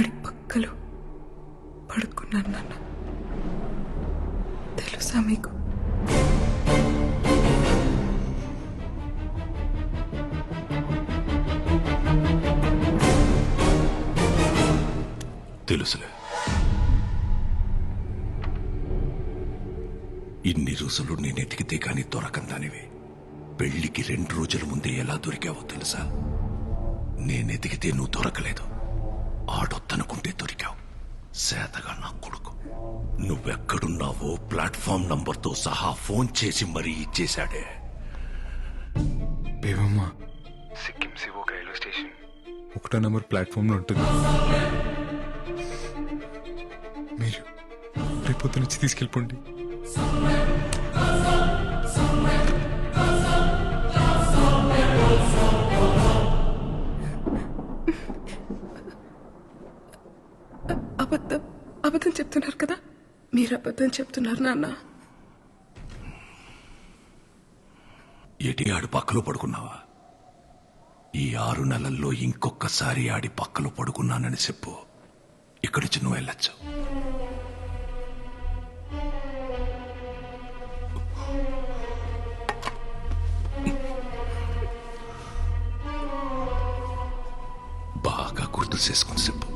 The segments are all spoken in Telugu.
వాడి పక్కలో పడుకున్నాను నాన్న. తెలుసా మీకు? తెలుసులే. ఇన్ని రోజులు నేను ఎతికితే కానీ దొరకందానివి. పెళ్ళికి రెండు రోజుల ముందే ఎలా దొరికావో తెలుసా? నేను ఎతికితే నువ్వు దొరకలేదు. ఆడొద్దనుకుంటే దొరికావు. సేతగా నా కొడుకు. నువ్వెక్కడున్నావో ప్లాట్ఫామ్ నంబర్తో సహా ఫోన్ చేసి మరీ ఇచ్చేశాడే. బేవమ్మా సిక్కిం సివోక్ రైల్వే స్టేషన్. ఒకటో నెంబర్ ప్లాట్ఫామ్లో ఉంటుంది. మీరు రేపు పొద్దున వచ్చి తీసుకెళ్ళిపోండి. మీరు అబద్ధం చెప్తున్నారు నాన్న ఎటి ఆడి పక్కలో పడుకున్నావా? ఈ ఆరు నెలల్లో ఇంకొకసారి ఆడి పక్కలో పడుకున్నానని చెప్పు. ఇక్కడి నుంచి నువ్వు వెళ్ళొచ్చు. బాగా గుర్తు చేసుకుని చెప్పు.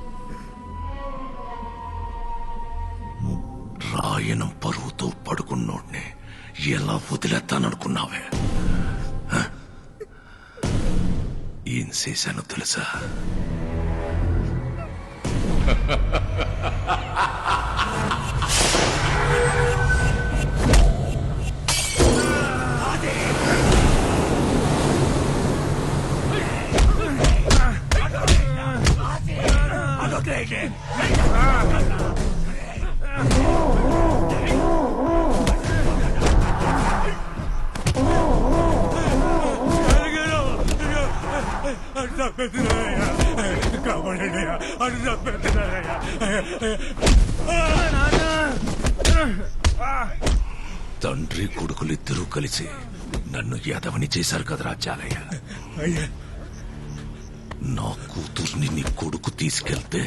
రాయనం పరువుతో పడుకున్నోడిని ఎలా వదిలేస్తాననుకున్నావే ఏం చేశానో తెలుసా? తండ్రి కొడుకులిద్దరూ కలిసి నన్ను యదవని చేశారు కదరా చాలయ్య నా కూతుర్ని నీ కొడుకు తీసుకెళ్తే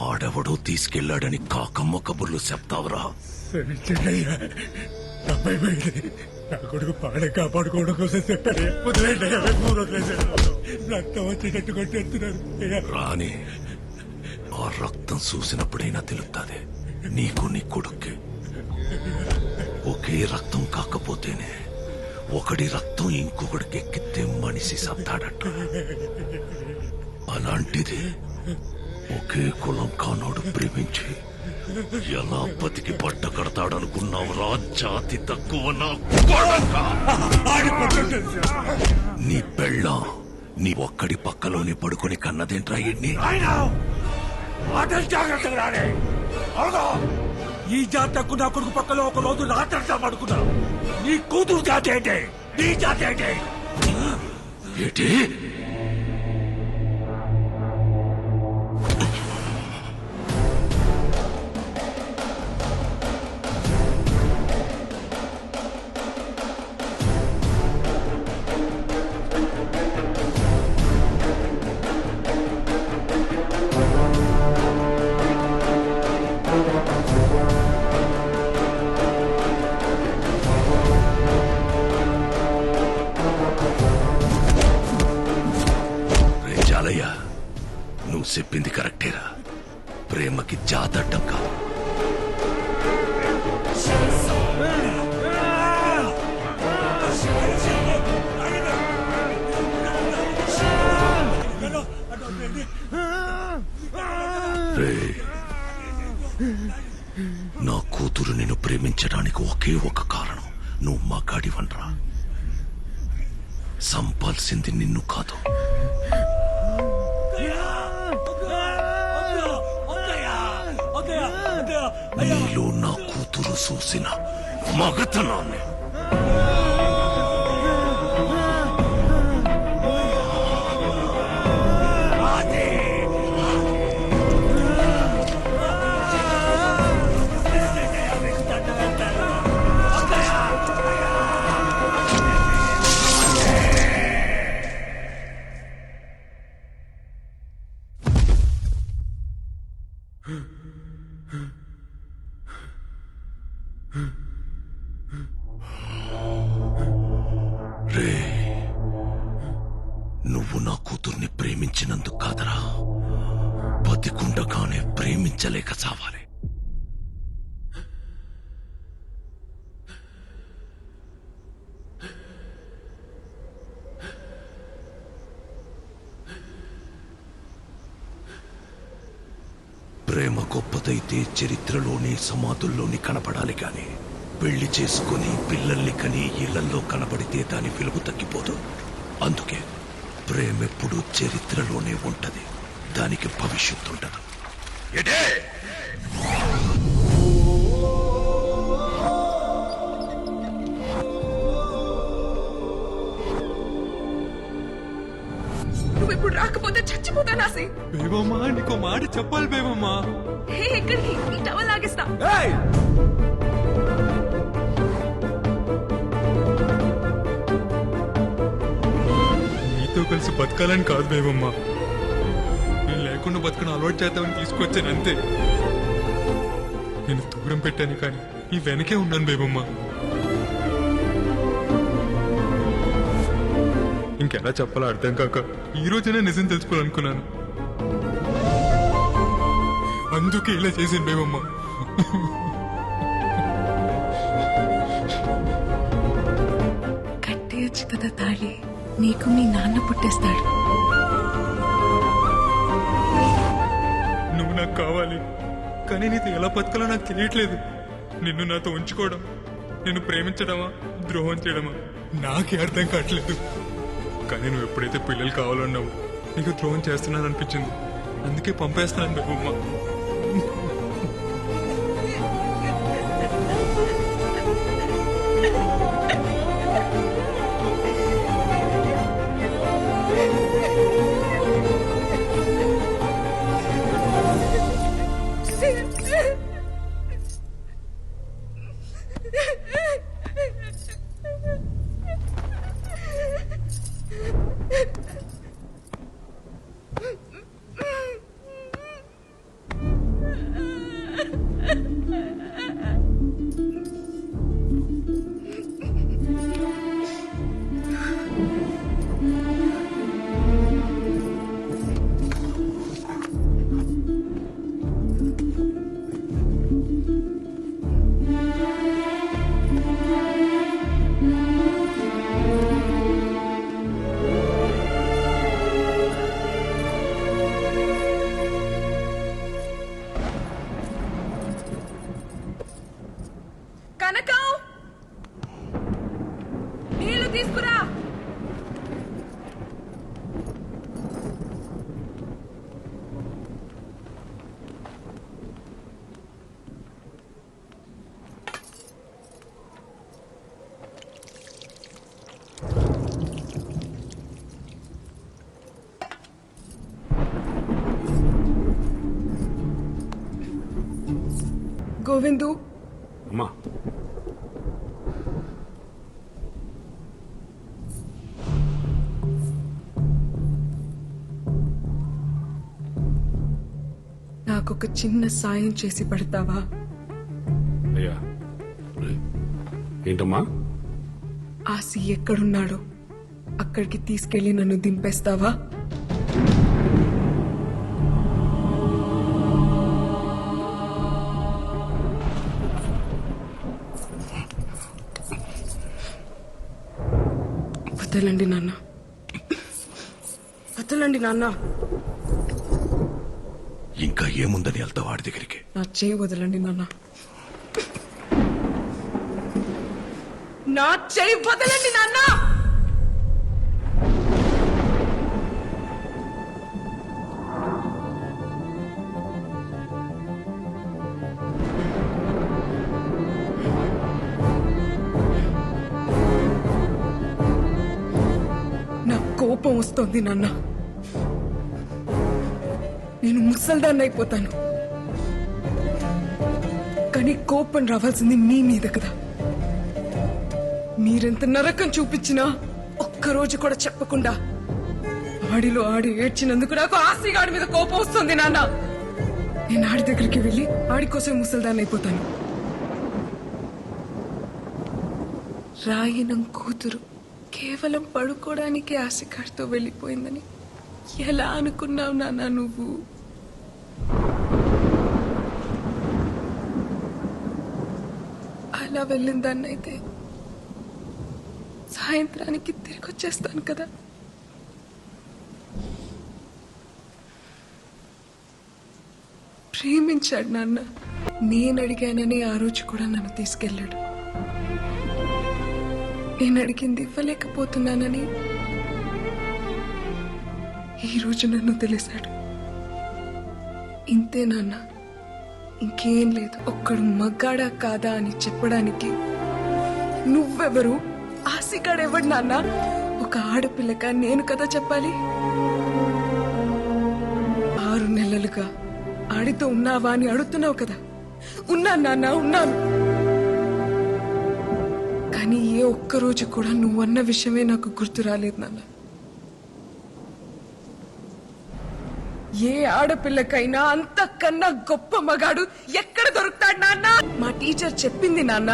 ఆడెవడో తీసుకెళ్ళాడని కాకమ్మ కబుర్లు చెప్తావురా. అబ్బాయి నా కొడుకు పాడే కాపాడుకోవడం కోసం చెప్పాడు వదిలేండి మూడు వదిలేసాడు రక్తం వచ్చేటట్టు కొట్టేస్తున్నారు. రాని ఆ రక్తం చూసినప్పుడైనా తెలుస్తుంది. నీకు నీ కొడుక్కి. ఒకే రక్తం కాకపోతేనే ఒకడి రక్తం ఇంకొకడికి ఎక్కితే మనిషి సత్తాడట. అలాంటిది ఒకే కులం కానోడు ప్రేమించి ఎలా బతికి పట్ట కడతాడనుకున్నావురా జాతి తక్కువ నా పెళ్ళం? నీ ఒక్కడి పక్కలోనే పడుకొని కన్నదేంట్రా ఎన్ని ఈ జాతకు నా కొడుకు పక్కలో ఒక రోజు రాత్రంతా పడుకున్నా. నీ కూతురు జాతి ఏంటి నీ జాతి ఏంటి ఏంటి? నిన్ను ఒకే ఒక కారణం. నువ్వు మగాడివనరా. సంపాల్సింది నిన్ను కాదు. నీలో నా కూతురు చూసిన మగతనాన్ని. రే నువ్వు నా కూతుర్ని ప్రేమించినందుకు కాదరా. బతికుండగానే ప్రేమించలేక చావాలి. ప్రేమ గొప్పదైతే చరిత్రలోని సమాధుల్లోని కనపడాలి గాని పెళ్ళి చేసుకుని పిల్లల్ని కని ఇళ్ళల్లో కనబడితే దాని విలువ తగ్గిపోదు. అందుకే ప్రేమ ఎప్పుడూ చరిత్రలోనే ఉంటది. దానికి భవిష్యత్తు ఉండదు ఎటే నువ్వు ఇప్పుడు రాకపోతే చచ్చిపోతాను ఆసి బేబమ్మా నీకు మాట చెప్పాలి బేబమ్మా. హే ఎక్కడికి? ఈ టవల్ లాగేస్తా. నీతో కలిసి బతకాలని కాదు బేబమ్మా. నేను లేకుండా బతకడం అలవాటు చేద్దామని తీసుకొచ్చాను అంతే. నేను దూరం పెట్టాను కానీ నీ వెనకే ఉన్నాను బేబమ్మా. ఇంకెలా చెప్పాలో అర్థం కాక ఈ రోజైనా నిజం తెలుసుకోవాలనుకున్నాను. అందుకే ఇలా చేసింది బేబమ్మా. కట్టేయచ్చు కదా తాళి నీకు మీ నాన్న పుట్టేస్తాడు. నువ్వు నాకు కావాలి కానీ నీతో ఎలా బతకాలో నాకు తెలియట్లేదు. నిన్ను నాతో ఉంచుకోవడం నిన్ను ప్రేమించడమా ద్రోహం చేయడమా నాకే అర్థం కావట్లేదు. కానీ నువ్వు ఎప్పుడైతే పిల్లలు కావాలన్నావు నీకు ద్రోహం చేస్తున్నాను అనిపించింది అందుకే పంపేస్తున్నాను బాబు గోవిందు. అమ్మా. నాకొక చిన్న సాయం చేసి పెడతావా? అయ్యా. ఏంటమ్మా? ఆసి ఎక్కడున్నాడో అక్కడికి తీసుకెళ్ళి నన్ను దింపేస్తావా? వదలండి నాన్న. వదలండి నాన్న. ఇంకా ఏముందని వెళ్తా వాడి దగ్గరికి? నా చేయి వదలండి నాన్న. నా చేయి వదలండి నాన్న! కోపం వస్తోంది నాన్న. నేను ముసల్దాన్ని అయిపోతాను. కానీ కోపం రావాల్సింది మీ మీద కదా. మీరెంత నరకం చూపించినా ఒక్కరోజు కూడా చెప్పకుండా ఆడిలో ఆడి ఏడ్చినందుకు నాకు ఆసిగాడి మీద కోపం వస్తుంది నాన్న. నేను ఆడి దగ్గరికి వెళ్ళి ఆడి కోసం ముసల్దాన్ని అయిపోతాను. రాయనం కూతురు. కేవలం పడుకోవడానికి ఆశకాడితో వెళ్ళిపోయిందని ఎలా అనుకున్నావు నాన్న నువ్వు? అలా వెళ్ళిందాన్నైతే సాయంత్రానికి తిరిగి వచ్చేస్తాను కదా. ప్రేమించాడు నాన్న. నేను అడిగానని ఆ రోజు కూడా నన్ను తీసుకెళ్ళాడు. నేను అడిగింది ఇవ్వలేకపోతున్నానని ఈరోజు నన్ను తెలిసాడు. ఇంతే నాన్న ఇంకేం లేదు. ఒక్కడు మగ్గాడా కాదా అని చెప్పడానికి నువ్వెవరు? ఆశగాడెవడు నాన్న? ఒక ఆడపిల్లక నేను కదా చెప్పాలి? ఆరు నెలలుగా ఆడితో ఉన్నావా అని అడుగుతున్నావు కదా. ఉన్నాను నాన్న ఉన్నాను. కానీ ఏ ఒక్క రోజు కూడా నువ్వన్న విషయమే నాకు గుర్తు రాలేదు నాన్న. ఏ ఆడపిల్లకైనా అంతకన్నా గొప్ప మగాడు ఎక్కడ దొరుకుతాడు నాన్న? మా టీచర్ చెప్పింది నాన్న.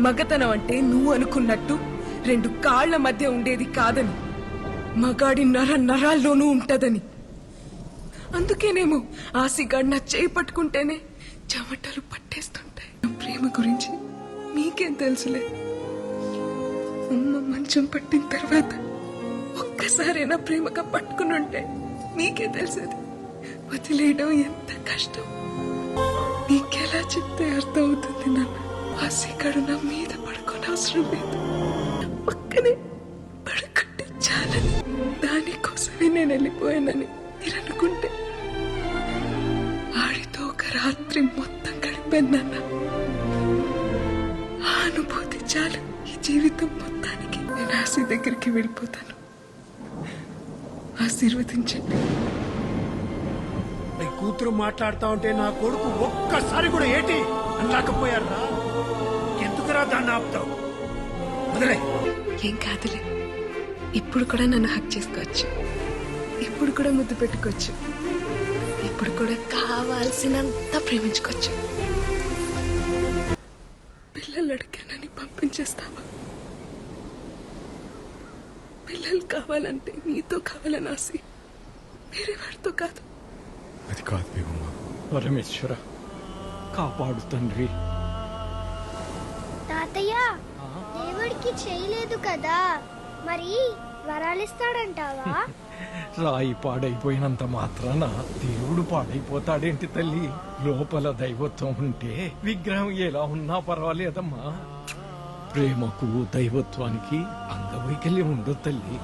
మగతనం అంటే నువ్వు అనుకున్నట్టు రెండు కాళ్ళ మధ్య ఉండేది కాదని మగాడి నర నరాల్లోనూ ఉంటదని. అందుకేనేమో ఆసిగాడు నా చేయి పట్టుకుంటేనే చెమటలు పట్టేస్తుంటాయి. నా ప్రేమ గురించి మీకేం తెలుసులే. అమ్మ మంచం పట్టిన తర్వాత ఒక్కసారైనా ప్రేమగా పట్టుకుని ఉంటే నీకే తెలిసేది. వదిలేయడం ఎంత కష్టం. నీకెలా చెప్తే అర్థం అవుతుంది నాన్న ఆసిగాడు నా మీద పడుకోని అవసరం లేదు. పక్కనే పడుకుంటే చాలని దానికోసమే నేను వెళ్ళిపోయానని మీరు అనుకుంటే ఆడితో ఒక రాత్రి మొత్తం గడిపాను ఆ అనుభూతి చాలు. జీవితం మొత్తానికి నేను ఆశ దగ్గరికి వెళ్ళిపోతాను. ఆశీర్వదించండి. నీ కూతురు మాట్లాడుతా ఉంటే నా కొడుకు ఒక్కసారి కూడా ఏటి అనలేకపోయారా? ఎందుకురా దాన్ని ఆపుతావు? వదిలే. ఏం కాదులే. ఇప్పుడు కూడా నన్ను హక్ చేసుకోవచ్చు. ఇప్పుడు కూడా ముద్దు పెట్టుకోవచ్చు. ఇప్పుడు కూడా కావాల్సినంత ప్రేమించుకోవచ్చు. పిల్లలు అడిగానని పంపించేస్తావా? పిల్లలు కావాలంటే నీతో కావాలని ఆసి వేరే వాడితో కాదు. అది కాదు బేగమ్మ పరమేశ్వర కాపాడు తండ్రి. తాతయ్య దేవుడికి చేయలేదు కదా. మరి వరాలిస్తాడంటావా? రాయి పాడైపోయినంత మాత్రాన దేవుడు పాడైపోతాడేంటి తల్లి? లోపల దైవత్వం ఉంటే విగ్రహం ఎలా ఉన్నా పర్వాలేదమ్మా. ప్రేమకు దైవత్వానికి అంగవైకల్యం ఉండదు తల్లి.